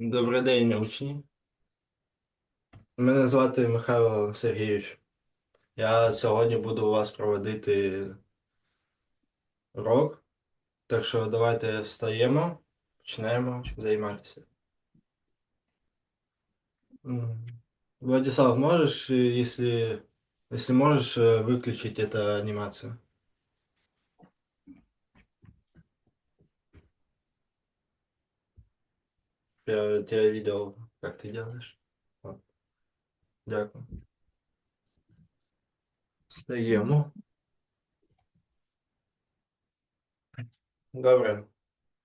Добрий день, учні. Мене звати Михайло Сергійович. Я сьогодні буду у вас проводити урок. Так що давайте встаємо, починаємо займатися. М, Владислав, можешь, э, если, если можешь, э, выключить эту анимацию? Я тебя видел, как ты делаешь. Вот. Дякую. Встаємо. Добре.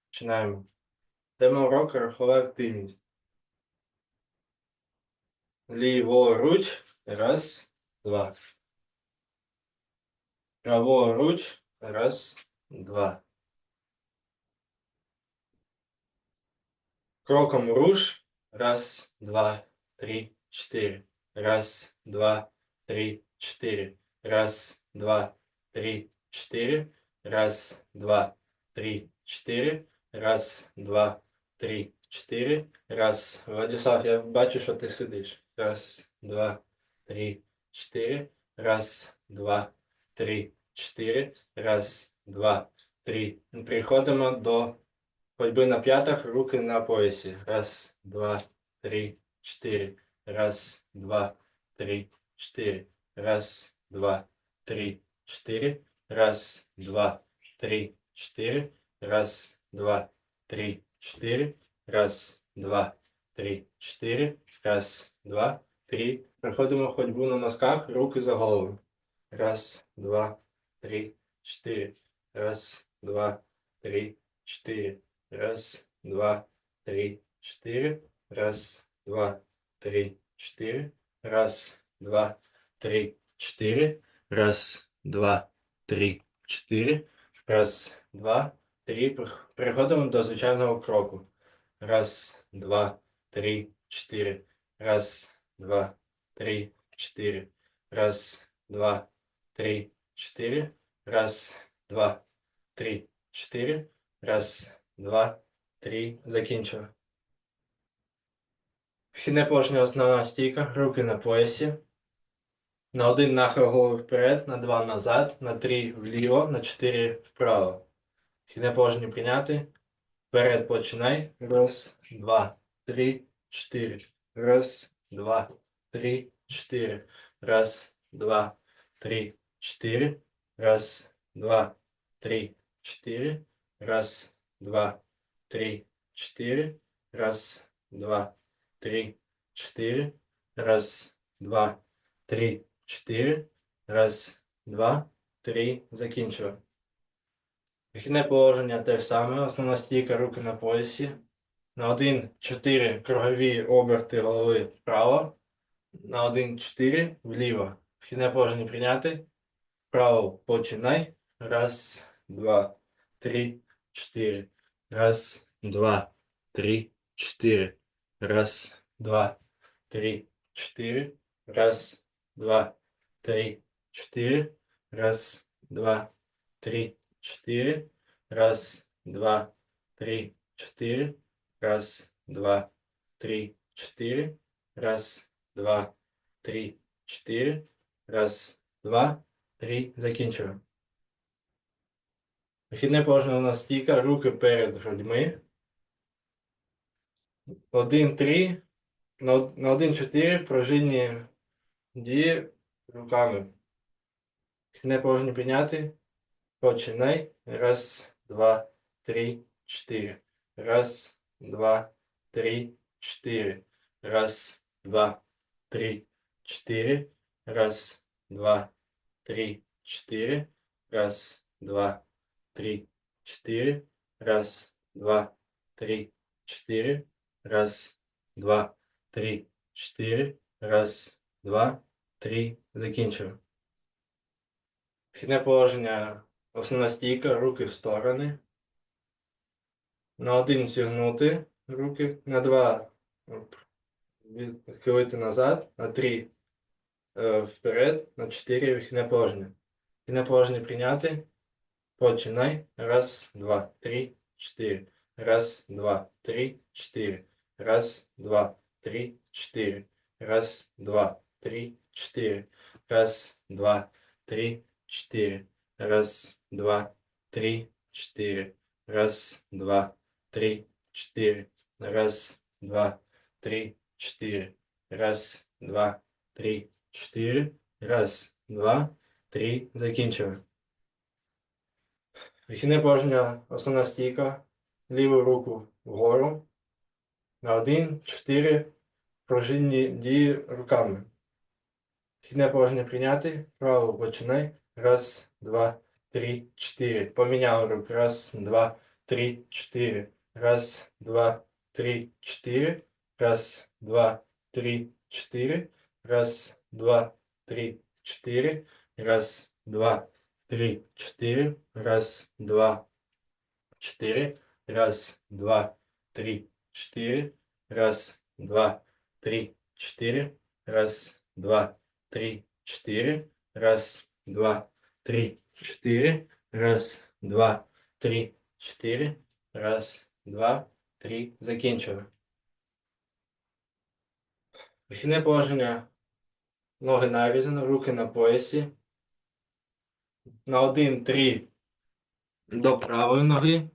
Починаємо. Тема уроку рухова активність. Ліворуч. Раз, два. Праворуч. Раз, два. Кроком руш. Раз, два, три, четыре. Раз, два, три, четыре. Раз, два, три, четыре. Раз, два, три, четыре. Раз, два, три, чотири. Раз. Владислав, я бачу, що ти сидиш. Раз, два, три, чотири. Раз, два, три, чотири. Раз, два, три. Переходимо до ходьби на п'ятах, руки на поясі. Раз, два, три, чотири. Раз, два, три, чотири. Раз, два, три, чотири. Раз, два, три, чотири. Раз, два, три, четыре. Раз, два, три, чотири. Раз, два, три. Проходимо ходьбу на носках, руки за голову. Раз, два, три, чотири. Раз, два, три, чотири. Раз, два, три, чотири. Раз, два, три, чотири. Раз, два, три, чотири. Раз, два, три, чотири. Раз, два, три. Пер- Переходимо до звичайного кроку. Раз, два, три, чотири. Раз, два, три, чотири. Раз, два, три, чотири. Раз, два, три, чотири. Раз, два, три. Закінчили. Вхідне положення основна стійка, руки на поясі. На один нахил голову вперед, на два назад, на три вліво, на чотири вправо. Вхідне положення прийняти. Вперед починай. Раз, два, три, чотири. Раз, два, три, чотири. Раз, два, три, чотири. Раз, два, три, чотири. Раз, два, три, чотири. Раз, два, три, чотири. Раз, два, три, чотири. Раз, два, три. Закінчили. Вихідне положення те ж саме. Основна стійка, руки на поясі. На 1-4 кругові оберти голови вправо. На 1-4 вліво. Вхідне положення прийняти. Вправо починай. Раз, два, три, чотири. Раз, два, три, чотири. Раз, два, три, чотири. Раз, два, три, чотири. Раз, два, три, чотири. Раз, два, три, чотири. Раз, два, три, чотири. Раз, два, три, чотири. Раз, два, три. Закінчуємо. Вихідне положення у нас стійка, руки перед грудьми. Один, три. На од- на один, чотири пружинні дії руками. Вихідне положення прийняти. Починай. Раз, два, три, чотири. Раз, два, три, чотири. Раз, два, три, чотири. Раз, два, три, чотири. Раз, два, три, чотири. Раз, два, три, чотири. Раз, два, три, чотири. Раз, два, три. Закінчив. Вхідне положення. Основна стійка, руки в сторони. На один зігнути руки, на два відхилити назад, на три е, вперед, на чотири вихідне положення. Вихідне положення прийняти. Починай. Раз, два, три, чотири. Раз, два, три, чотири. Раз, два, три, четыре. Раз, два, три, четыре. Раз, два, три, четыре. Раз, два, три, четыре. Раз, два, три, четыре. Раз, два, три, четыре. Раз, два, три, чотири. Раз, два, три. Закінчили. Вихідне положення, основна стійка. Ліву руку вгору. На один, чотири. Пружинні дії руками. Вихідне положення прийняти. Право починай. Раз, два, три, чотири. Поміняли руку. Раз, два, три, чотири. Раз, два, три, чотири. Раз, два, три, чотири. Раз, два, три, четыре. Раз, два, три, четыре. Раз, два, четыре. Раз, два, три, четыре. Раз, два, три, четыре. Раз, два, три, четыре. Раз, два, три, четыре. Раз, два, три, четыре. Раз, два, три. Закінчили. Вихідне положення. Ноги навізано, руки на поясі. На один, три до правої ноги.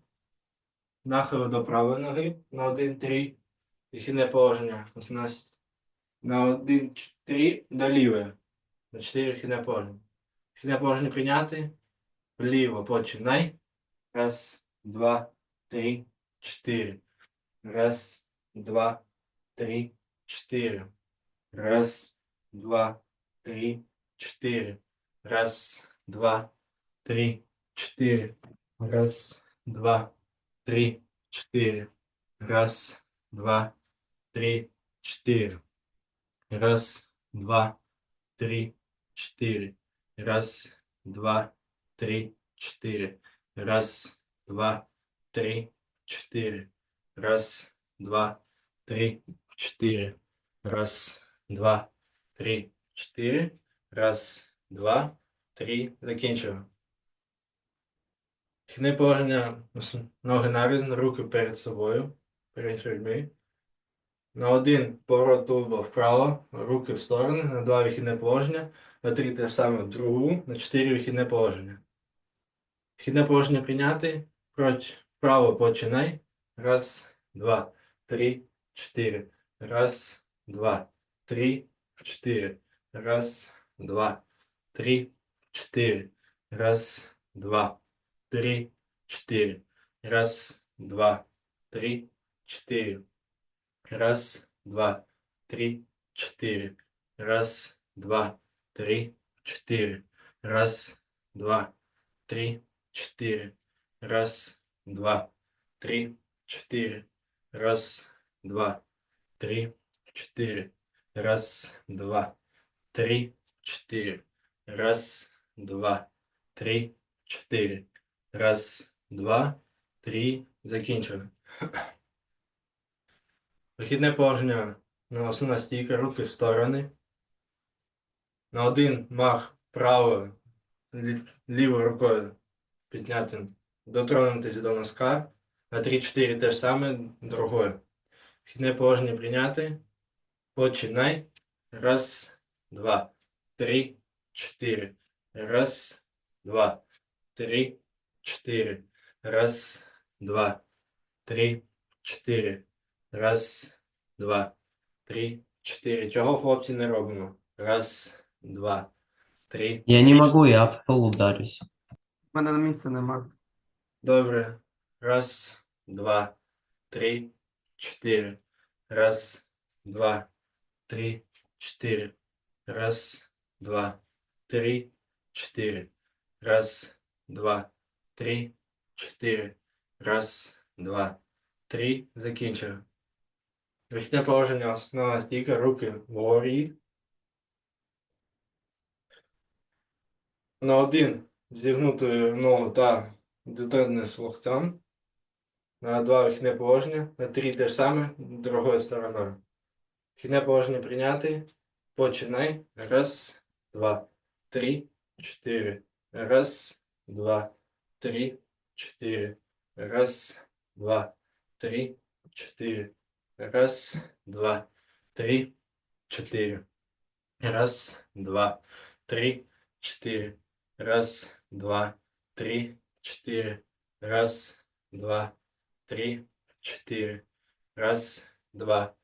Нахил до правої ноги. На один, три. Вихідне положення. Ось у нас На один, ч- три до лівої. На чотири вихідне положення. Вихідне положення прийняти. Вліво починай. Раз, два, три, чотири. Раз, два, три, чотири. Раз, два, три, четыре. Раз, два, три, четыре. Раз, два, три, четыре. Раз, два, три, четыре. Раз, два, три, четыре. Раз, два, три, четыре. Раз, два, три, четыре. Раз, два, три, четыре. Раз, два, три, чотири. Раз, два, три. Закінчили. Вхідне положення. Ноги нарізно, руки перед собою. Перед людьми. На один поворот тулуба вправо, руки в сторони, на два вихідне положення, на три те ж саме в другу, на чотири вихідне положення. Вхідне положення прийняти. Вправо починай. Раз, два, три, чотири. Раз, два, три, чотири. Раз, два, три, четыре. Раз, два, три, четыре. Раз, два, три, четыре. Раз, два, три, четыре. Раз, два, три, четыре. Раз, два, три, четыре. Раз, два, три, четыре. Раз, два, три, четыре. Раз, два, три, четыре. Раз, два, три, чотири. Раз, два, три. Закінчили. Вихідне положення на основна стійка, руки в сторони. На один мах правою, лівою рукою підняти, дотронутися до носка. На 3-4 те ж саме другою. Вхідне положення прийняти. Починай. Раз, два, три, четыре. Раз, два, три, четыре. Раз, два, три, чотири. Раз, два, три, чотири. Чого хлопці не робимо? Раз, два, три. Я не могу, я об стол ударюсь. У мене на місце нема. Добре. Раз, два, три, чотири. Раз, два, три, чотири. Раз, два, три, чотири. Раз, два, три, чотири. Раз, два, три. Закінчили. Вихідне положення основна стійка, руки вгорі. На один зігнути ногу та дотримуєш локтем. На два вихідне положення. На три те ж саме другою стороною. Вхідне положення прийняти. Починай. Раз, два, три, чотири. Раз, два, три, чотири. Раз, два, три, чотири. Раз, два, три, чотири. Раз, два, три, чотири. Раз, два, три, чотири. Раз, два, три, чотири. Раз, два,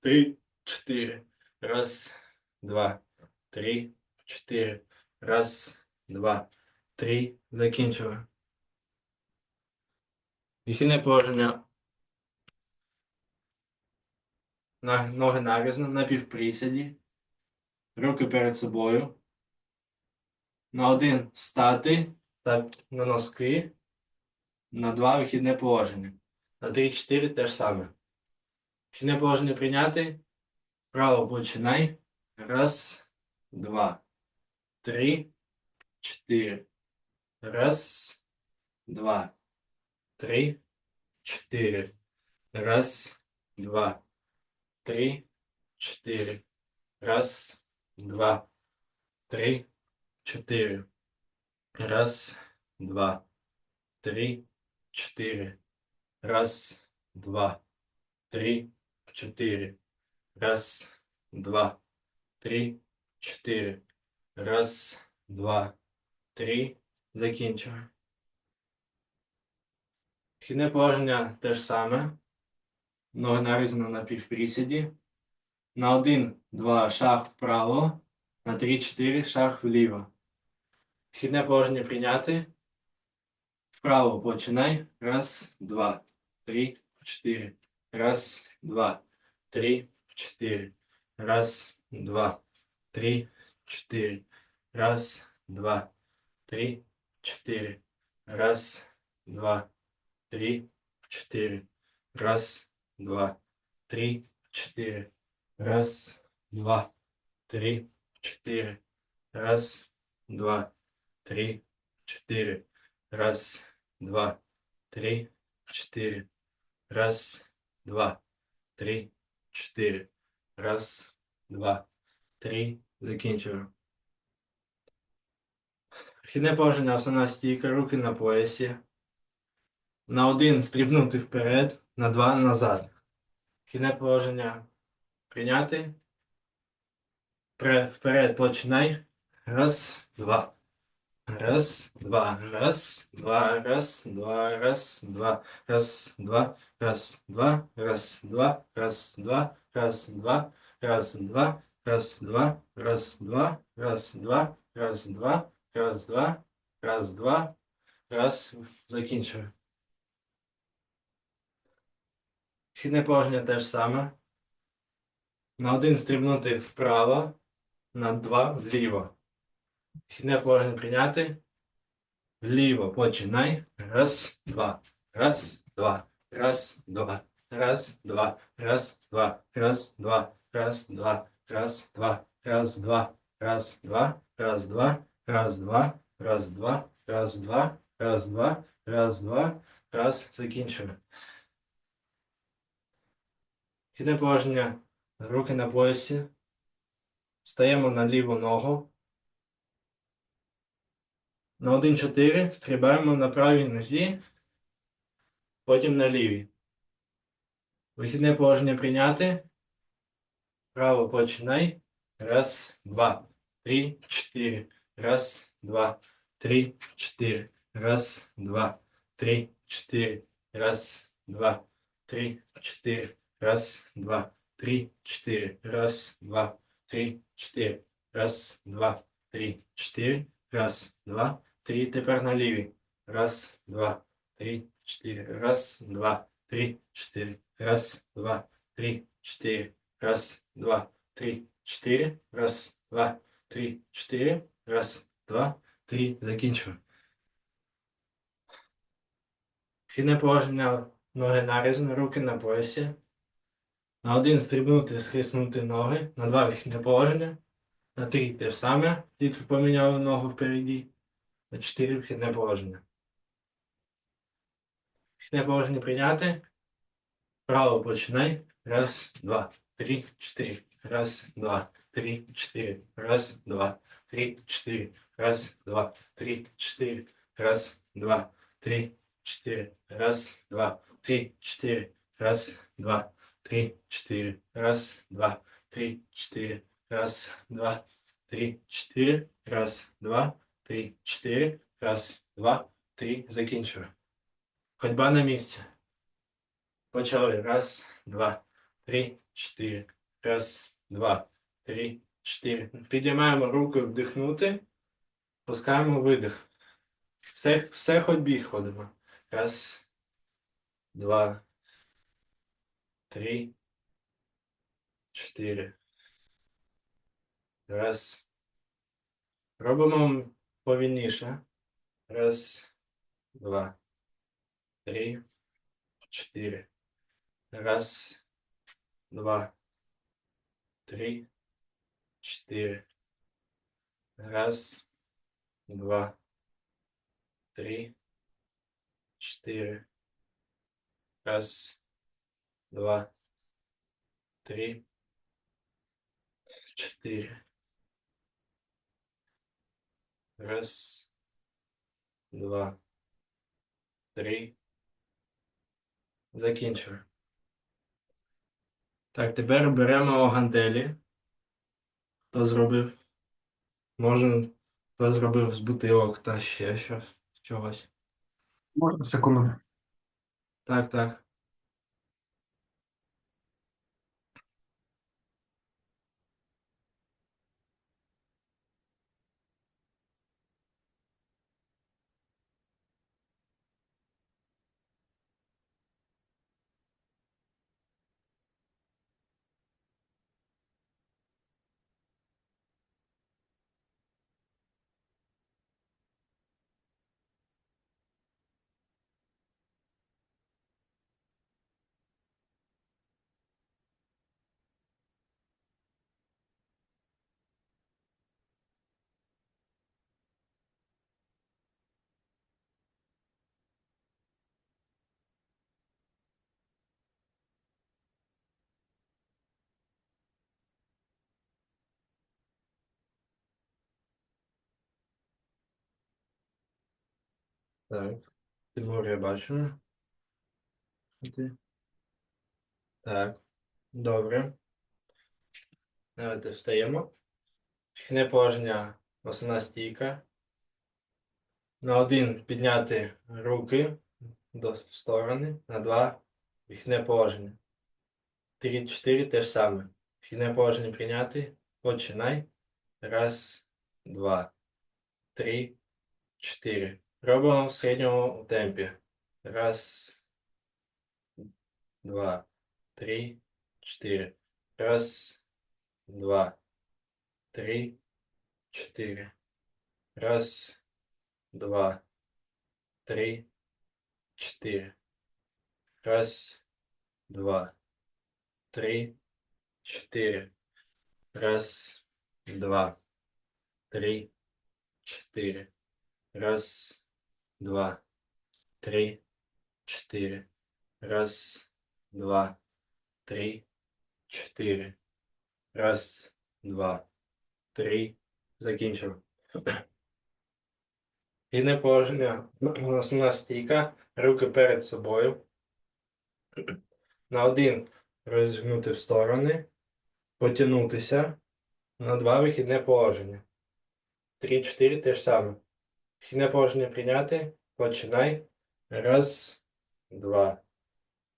три, чотири. Раз, два, три, чотири. Раз, два, три. Закінчили. Вихідне положення. Ноги нарізно, на півприсіді. Руки перед собою. На один встати та на носки. На два вихідне положення. На три-чотири те ж саме. Вихідне положення прийняти. Право починай. Раз, два, три, чотири. Раз, два, три, чотири. Раз, два, три, чотири. Раз, два, три, чотири. Раз, два, три, чотири. Раз, два, три, чотири. Раз, два, три, чотири. Раз, два, три. Закінчуємо. Вхідне положення те ж саме. Ноги нарізано на півприсіді. На один, два шаг вправо. На три, чотири шаг вліво. Вхідне положення прийняти. Вправо починай. Раз, два, три, чотири. Раз, два, три, чотири. Раз, два, три, чотири. Раз, два, три, чотири. Раз, два, три, чотири. Раз, два, три, чотири. Раз, два, три, чотири. Раз, два, три, чотири. Раз, два, три, чотири. Раз, два, три, чотири. Раз, два, три. Закінчуємо. Вхідне положення, основна стійка, руки на поясі. На один стрибнути вперед, на два назад. Вхідне положення прийняти. Вперед починай. Раз, два. Раз, два, раз, два, раз, два, раз, два, раз, два, раз, два, раз, два, раз, два, раз, два, раз, два, раз, два, раз, два, раз, два, раз, два, раз, два, раз, два, раз, закінчую. Вхідне положення те ж саме. На один стрибнути вправо, на два вліво. Вхідне положення прийняти. Вліво починай. Раз, два. Раз, два. Раз, два. Раз, два. Раз, два. Раз, два. Раз, два. Раз, два. Раз, два. Раз, два. Раз, два. Раз, два. Раз, два. Раз, два. Раз, два. Раз, два. Раз. Закінчили. Вхідне положення. Руки на поясі. Стаємо на ліву ногу. На 1-4 стрибаємо на правій нозі, потім на лівій. Вихідне положення прийняти. Право починай. Раз, два, три, чотири. Раз, два, три, чотири. Раз, два, три, чотири. Раз, два, три, чотири. Раз, два, три, чотири. Раз, два, три, чотири. Раз, два, три, чотири. Раз, два, три. Тепер на лівій. Раз, два, три, чотири. Раз, два, три, чотири. Раз, два, три, чотири. Раз, два, три, чотири. Раз, два, три, чотири. Раз, два, три. Закінчую. Вхідне положення ноги нарізані, руки на поясі. На один стрибнути, схиснути ноги. На два вихідне положення. На три те ж саме, тільки поміняли ногу впереді. На чотири вхідне положення. Вхідне положення прийняти. Право починай. Раз, два, три, чотири. Раз, два, три, чотири. Раз, два, три, чотири. Раз, два, три, чотири. Раз, два, три, чотири. Раз, два, три, чотири. Раз, два, три, чотири. Раз, два, три, чотири. Раз, два, три, чотири. Раз, два, три, чотири. Раз, два, три. Закінчили. Ходьба на місці. Почали. Раз, два, три, чотири. Раз, два, три, чотири. Підіймаємо руки вдихнути. Пускаємо видих. Все, все ходьбі ходимо. Раз, два, три, чотири. Раз. Робимо повільніше. Раз, два, три, чотири. Раз, два, три, чотири. Раз, два, три, чотири. Раз, два, три, чотири. Раз, два, три. Закінчили. Так, тепер беремо гантелі. Хто зробив? Може, хто зробив з бутилок та ще щось, чогось. Можна секунду. Так, так. Так. Тимур, я бачу. Так. Добре. Давайте встаємо. Вхідне положення основна стійка. На один підняти руки до сторони. На два вхідне положення. Три, чотири те ж саме. Вхідне положення прийняти. Починай. Раз, два, три, чотири. Робимо в середньому темпі. Раз, два, три, чотири. Раз, два, три, чотири. Раз, два, три, чотири. Раз, два, три, чотири. Раз, два, три, чотири. Раз, два, три, чотири. Раз, два, три, чотири. Раз, два, три. Закінчив. Гідне положення. Основна стійка. Руки перед собою. На один розігнути в сторони. Потягнутися. На два вихідне положення. Три, чотири те ж саме. Вхідне положення прийняти. Починай. Раз, два,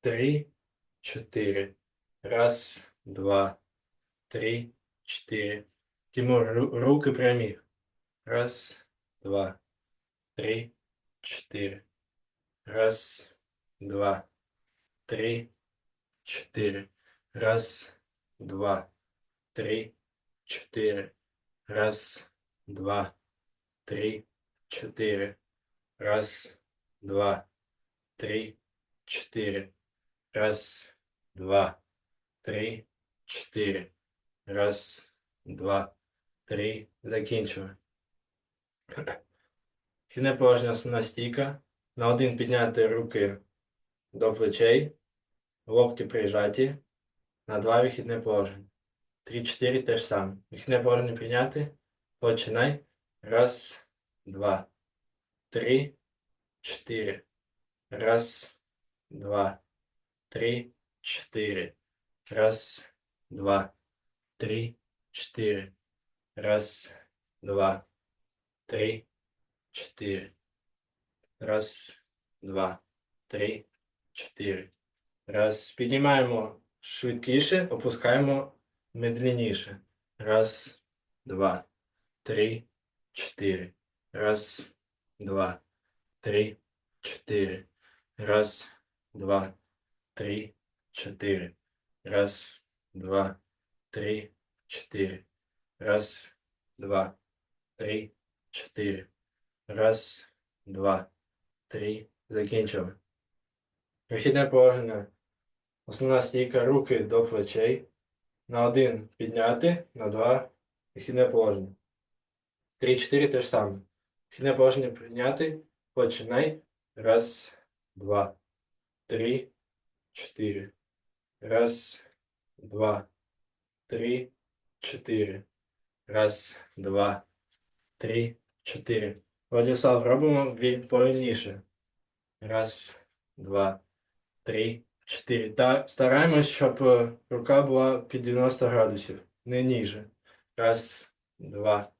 три, чотири. Раз, два, три, чотири. Тимур, руки прямі. Раз, два, три, чотири. Раз, два, три, чотири. Раз, два, три, чотири. Раз, два, три, чотири. Раз, два, три, чотири. Раз, два, три, чотири. Раз, два, три. Закінчили. Хідне положення основна стійка. На один підняти руки до плечей. Локті прижаті. На два вихідне положення. Три, чотири те ж саме. Вихідне положення прийняти. Починай. Раз, два, три, чотири. Раз, два, три, чотири. Раз, два, три, чотири. Раз, два, три, чотири. Раз, два, три, чотири. Раз. Піднімаємо швидкіше, опускаємо медленніше. Раз, два, три, чотири. Раз, два, три, чотири. Раз, два, три, чотири. Раз, два, три, чотири. Раз, два, три, чотири. Раз, два, три. Закінчили. Вихідне положення. Основна стійка руки до плечей. На один підняти, на два вихідне положення. Три, чотири те ж саме. Вихідне положення підняти. Починай. Раз, два, три, чотири. Раз, два, три, чотири. Раз, два, три, чотири. Владислав, робимо ві- повільніше. Раз, два, три, чотири. Та стараємось, щоб е, рука була під 90 градусів, не ніже. Раз, два,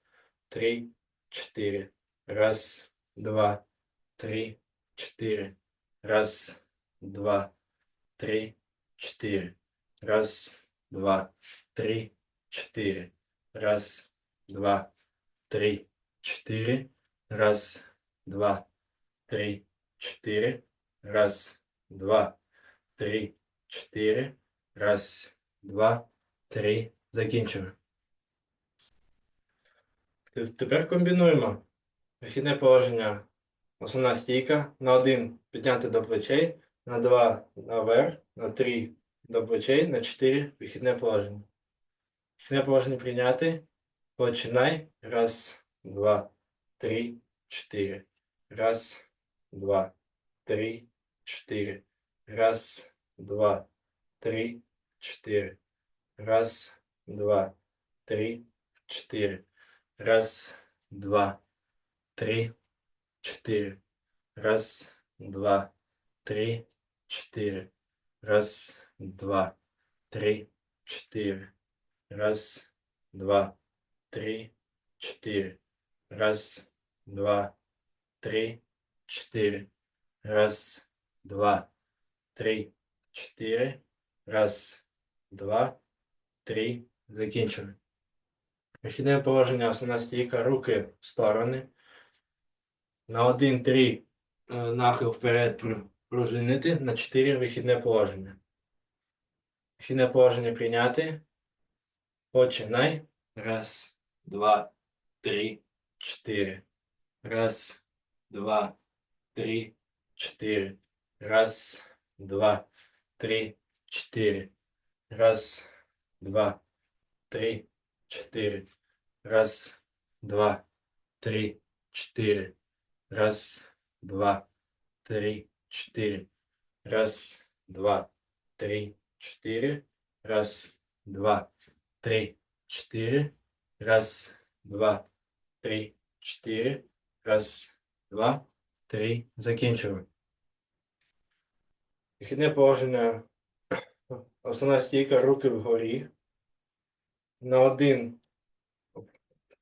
три, чотири. Раз, два, три, чотири. Раз, два, три, чотири. Раз, два, три, чотири. Раз, два, три, чотири. Раз, два, три, чотири. Раз, два, три, чотири. Раз, два, три. Закінчили. Т- Тепер комбінуємо. Вихідне положення. Основна стійка. На один підняти до плечей, на два наверх, на три до плечей, на чотири вихідне положення. Вихідне положення прийняти. Починай. Раз, два, три, чотири. Раз, два, три, чотири. Раз, два, три, чотири. Раз, два, три, чотири. Раз, два, три, чотири. Раз, два, три, чотири. Раз, два, три, чотири. Раз, два, три, чотири. Раз, два, три, чотири. Раз, два, три, чотири. Раз, два, три. Закінчили. Вихідне положення, основна стійка, руки в сторони. На один, три е, нахил вперед пружинити, на чотири вихідне положення. Вихідне положення прийняти. Починай. Раз, два, три, чотири. Раз, два, три, чотири. Раз, два, три, чотири. Раз, два, три, чотири. Раз, два, три, чотири. Раз, два, три, чотири. Раз, два, три, чотири. Раз, два, три, чотири. Раз, два, три, чотири. Раз, два, три. Закінчили. Вихідне положення. Основна стійка, руки вгорі. На один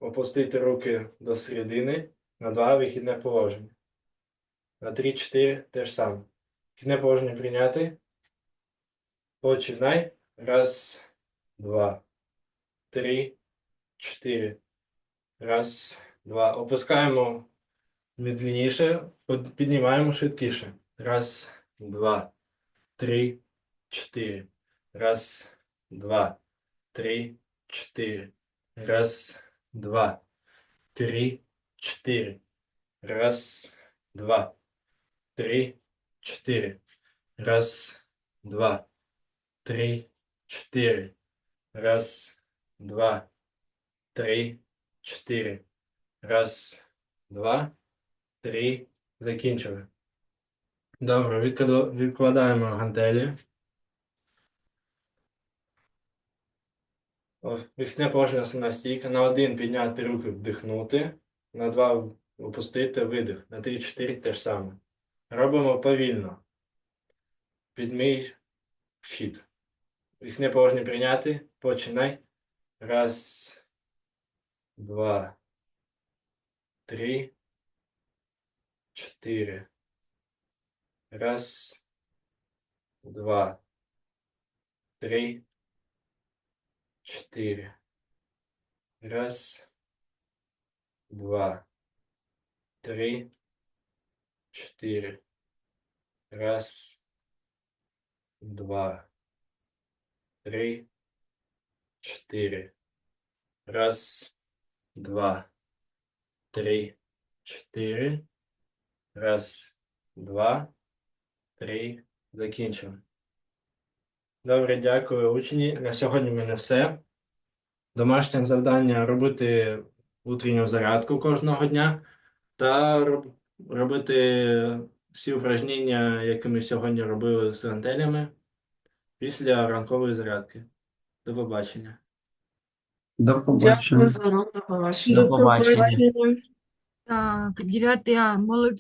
опустити руки до середини. На два вихідне положення. На три, чотири теж саме. Вихідне положення прийняти. Починай. Раз, два, три, чотири. Раз, два. Опускаємо медленніше, піднімаємо швидкіше. Раз, два, три, чотири. Раз, два, три, чотири. Раз, два, три, чотири. Раз, два, три, чотири. Раз, два, три, чотири. Раз, два, три, чотири. Раз, два, три. Закінчили. Добре, відкладаємо гантелі. Ось, Вихідне положення основна стійка. На один підняти руки, вдихнути. На два опустити видих. На три, чотири те ж саме. Робимо повільно. Підмій хід. Вихідне положення прийняти. Починай. Раз, два, три, чотири. Раз, два, три, чотири. Раз, два, три, чотири. Раз, два, три, чотири. Раз, два, три, чотири. Раз, два, три. Закінчимо. Добре, дякую, учні. На сьогодні в мене все. Домашнє завдання робити утренню зарядку кожного дня та роб- робити всі упражнення, які ми сьогодні робили з гантелями після ранкової зарядки. До побачення. До побачення. Дякую за до побачення. До побачення. Так, 9 А, молодці.